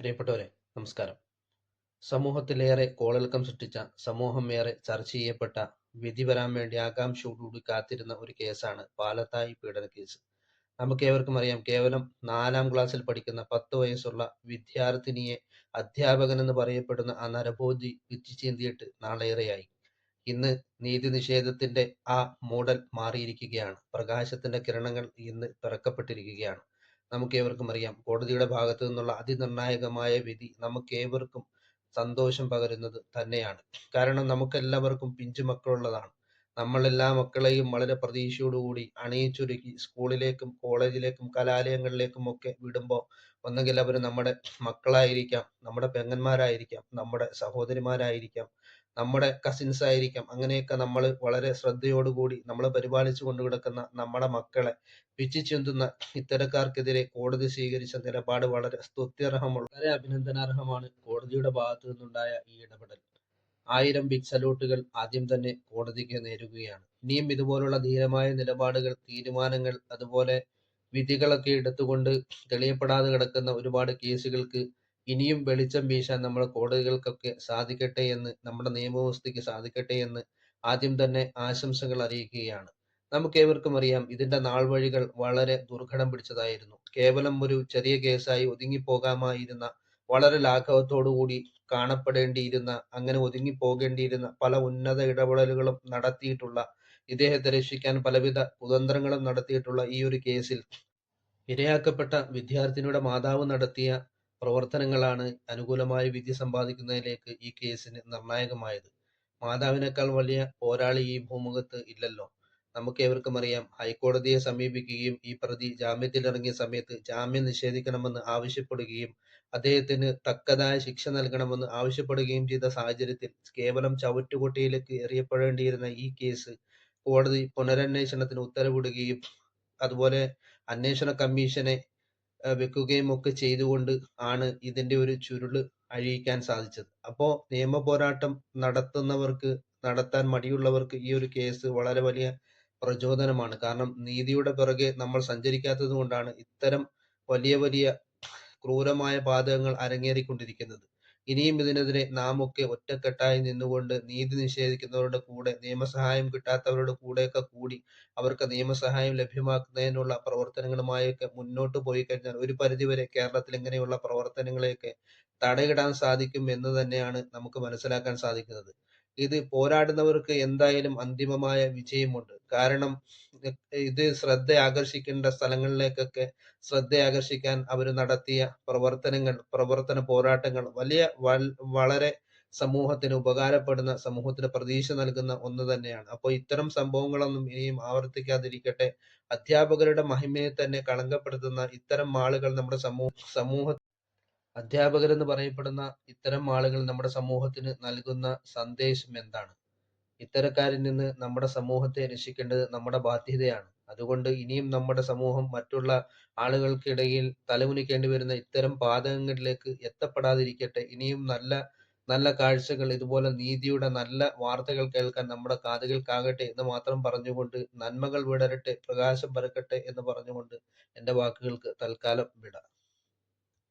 പ്രിയപ്പെട്ടവരെ നമസ്കാരം. സമൂഹത്തിലേറെ കോളിളക്കം സൃഷ്ടിച്ച സമൂഹം ഏറെ ചർച്ച ചെയ്യപ്പെട്ട വിധി വരാൻ വേണ്ടി ആകാംക്ഷയോടുകൂടി കാത്തിരുന്ന ഒരു കേസാണ് പാലത്തായി പീഡന കേസ്. നമുക്ക് ഏവർക്കും അറിയാം കേവലം നാലാം ക്ലാസ്സിൽ പഠിക്കുന്ന പത്ത് വയസ്സുള്ള വിദ്യാർത്ഥിനിയെ അധ്യാപകൻ എന്ന് പറയപ്പെടുന്ന ആ നരഭോജി വിധിച്ചേന്തിയിട്ട് നാളേറെയായി. ഇന്ന് നീതി നിഷേധത്തിന്റെ ആ മോഡൽ മാറിയിരിക്കുകയാണ്. പ്രകാശത്തിന്റെ കിരണങ്ങൾ ഇന്ന് പിറക്കപ്പെട്ടിരിക്കുകയാണ് നമുക്കേവർക്കും അറിയാം. കോടതിയുടെ ഭാഗത്തു നിന്നുള്ള അതിനിർണായകമായ വിധി നമുക്ക് ഏവർക്കും സന്തോഷം പകരുന്നത് തന്നെയാണ്. കാരണം നമുക്കെല്ലാവർക്കും പിഞ്ചു മക്കളുള്ളതാണ്. നമ്മളെല്ലാ മക്കളെയും വളരെ പ്രതീക്ഷയോടുകൂടി അണിയിച്ചൊരുക്കി സ്കൂളിലേക്കും കോളേജിലേക്കും കലാലയങ്ങളിലേക്കും ഒക്കെ വിടുമ്പോൾ ഒന്നെങ്കിൽ അവർ നമ്മുടെ മക്കളായിരിക്കാം നമ്മുടെ പെങ്ങന്മാരായിരിക്കാം നമ്മുടെ സഹോദരിമാരായിരിക്കാം നമ്മുടെ കസിൻസ് ആയിരിക്കാം. അങ്ങനെയൊക്കെ നമ്മൾ വളരെ ശ്രദ്ധയോടുകൂടി നമ്മൾ പരിപാലിച്ചു കൊണ്ടു നമ്മുടെ മക്കളെ പിച്ചി ചിന്തുന്ന ഇത്തരക്കാർക്കെതിരെ കോടതി സ്വീകരിച്ച നിലപാട് വളരെ സ്തുത്യർഹമുള്ള വളരെ അഭിനന്ദനാർഹമാണ് കോടതിയുടെ ഭാഗത്തു നിന്നുണ്ടായ ഈ ഇടപെടൽ. ആയിരം ബിഗ് സല്യൂട്ടുകൾ ആദ്യം തന്നെ കോടതിക്ക് നേരുകയാണ്. ഇനിയും ഇതുപോലുള്ള ധീരമായ നിലപാടുകൾ തീരുമാനങ്ങൾ അതുപോലെ വിധികളൊക്കെ എടുത്തുകൊണ്ട് തെളിയപ്പെടാതെ കിടക്കുന്ന ഒരുപാട് കേസുകൾക്ക് ഇനിയും വെളിച്ചം വീശാൻ നമ്മുടെ കോടതികൾക്കൊക്കെ സാധിക്കട്ടെ എന്ന് നമ്മുടെ നിയമവ്യവസ്ഥയ്ക്ക് സാധിക്കട്ടെ എന്ന് ആദ്യം തന്നെ ആശംസകൾ അറിയിക്കുകയാണ്. നമുക്ക് ഏവർക്കും അറിയാം ഇതിന്റെ നാൾ വഴികൾ വളരെ ദുർഘടം പിടിച്ചതായിരുന്നു. കേവലം ഒരു ചെറിയ കേസായി ഒതുങ്ങിപ്പോകാമായിരുന്ന വളരെ ലാഘവത്തോടുകൂടി കാണപ്പെടേണ്ടിയിരുന്ന അങ്ങനെ ഒതുങ്ങി പോകേണ്ടിയിരുന്ന പല ഉന്നത ഇടപെടലുകളും നടത്തിയിട്ടുള്ള ഇദ്ദേഹത്തെ രക്ഷിക്കാൻ പലവിധ കുതന്ത്രങ്ങളും നടത്തിയിട്ടുള്ള ഈ ഒരു കേസിൽ ഇരയാക്കപ്പെട്ട വിദ്യാർത്ഥിനിയുടെ മാതാവ് നടത്തിയ പ്രവർത്തനങ്ങളാണ് അനുകൂലമായ വിധി സമ്പാദിക്കുന്നതിലേക്ക് ഈ കേസിന് നിർണായകമായത്. മാതാവിനേക്കാൾ വലിയ പോരാളി ഈ ഭൂമുഖത്ത് ഇല്ലല്ലോ. നമുക്ക് ഏവർക്കും അറിയാം ഹൈക്കോടതിയെ സമീപിക്കുകയും ഈ പ്രതി ജാമ്യത്തിലിറങ്ങിയ സമയത്ത് ജാമ്യം നിഷേധിക്കണമെന്ന് ആവശ്യപ്പെടുകയും അദ്ദേഹത്തിന് തക്കതായ ശിക്ഷ നൽകണമെന്ന് ആവശ്യപ്പെടുകയും ചെയ്ത സാഹചര്യത്തിൽ കേവലം ചവറ്റുകൊട്ടിയിലേക്ക് എറിയപ്പെടേണ്ടിയിരുന്ന ഈ കേസ് കോടതി പുനരന്വേഷണത്തിന് ഉത്തരവിടുകയും അതുപോലെ അന്വേഷണ കമ്മീഷനെ വെക്കുകയും ഒക്കെ ചെയ്തുകൊണ്ട് ആണ് ഇതിന്റെ ഒരു ചുരുൾ അഴിയിക്കാൻ സാധിച്ചത്. അപ്പോ നിയമ പോരാട്ടം നടത്തുന്നവർക്ക് നടത്താൻ മടിയുള്ളവർക്ക് ഈ ഒരു കേസ് വളരെ വലിയ പ്രചോദനമാണ്. കാരണം നീതിയുടെ പിറകെ നമ്മൾ സഞ്ചരിക്കാത്തത് കൊണ്ടാണ് ഇത്തരം വലിയ വലിയ ക്രൂരമായ പാതകങ്ങൾ അരങ്ങേറിക്കൊണ്ടിരിക്കുന്നത്. ഇനിയും ഇതിനെതിരെ നാമൊക്കെ ഒറ്റക്കെട്ടായി നിന്നുകൊണ്ട് നീതി നിഷേധിക്കുന്നവരുടെ കൂടെ നിയമസഹായം കിട്ടാത്തവരുടെ കൂടെയൊക്കെ കൂടി അവർക്ക് നിയമസഹായം ലഭ്യമാക്കുന്നതിനുള്ള പ്രവർത്തനങ്ങളുമായൊക്കെ മുന്നോട്ട് പോയി കഴിഞ്ഞാൽ ഒരു പരിധിവരെ കേരളത്തിൽ ഇങ്ങനെയുള്ള പ്രവർത്തനങ്ങളെയൊക്കെ തടയിടാൻ സാധിക്കും എന്ന് തന്നെയാണ് നമുക്ക് മനസ്സിലാക്കാൻ സാധിക്കുന്നത്. ഇത് പോരാടുന്നവർക്ക് എന്തായാലും അന്തിമമായ വിജയമുണ്ട്. കാരണം ഇത് ശ്രദ്ധ ആകർഷിക്കേണ്ട സ്ഥലങ്ങളിലേക്കൊക്കെ ശ്രദ്ധ ആകർഷിക്കാൻ അവർ നടത്തിയ പ്രവർത്തനങ്ങൾ പ്രവർത്തന പോരാട്ടങ്ങൾ വലിയ വളരെ സമൂഹത്തിന് ഉപകാരപ്പെടുന്ന സമൂഹത്തിന് പ്രതീക്ഷ നൽകുന്ന ഒന്ന് തന്നെയാണ്. അപ്പോൾ ഇത്തരം സംഭവങ്ങളൊന്നും ഇനിയും ആവർത്തിക്കാതിരിക്കട്ടെ. അധ്യാപകരുടെ മഹിമയെ തന്നെ കളങ്കപ്പെടുത്തുന്ന ഇത്തരം ആളുകൾ നമ്മുടെ സമൂഹ സമൂഹ അധ്യാപകരെന്ന് പറയപ്പെടുന്ന ഇത്തരം ആളുകൾ നമ്മുടെ സമൂഹത്തിന് നൽകുന്ന സന്ദേശം എന്താണ്? ഇത്തരക്കാരിൽ നിന്ന് നമ്മുടെ സമൂഹത്തെ രക്ഷിക്കേണ്ടത് നമ്മുടെ ബാധ്യതയാണ്. അതുകൊണ്ട് ഇനിയും നമ്മുടെ സമൂഹം മറ്റുള്ള ആളുകൾക്കിടയിൽ തലമുനിക്കേണ്ടി വരുന്ന ഇത്തരം പാതകങ്ങളിലേക്ക് എത്തപ്പെടാതിരിക്കട്ടെ. ഇനിയും നല്ല നല്ല കാഴ്ചകൾ ഇതുപോലെ നീതിയുടെ നല്ല വാർത്തകൾ കേൾക്കാൻ നമ്മുടെ കാതുകൾക്കാകട്ടെ എന്ന് മാത്രം പറഞ്ഞുകൊണ്ട് നന്മകൾ വിടരട്ടെ പ്രകാശം പരക്കട്ടെ എന്ന് പറഞ്ഞുകൊണ്ട് എന്റെ വാക്കുകൾക്ക് തൽക്കാലം വിടാം.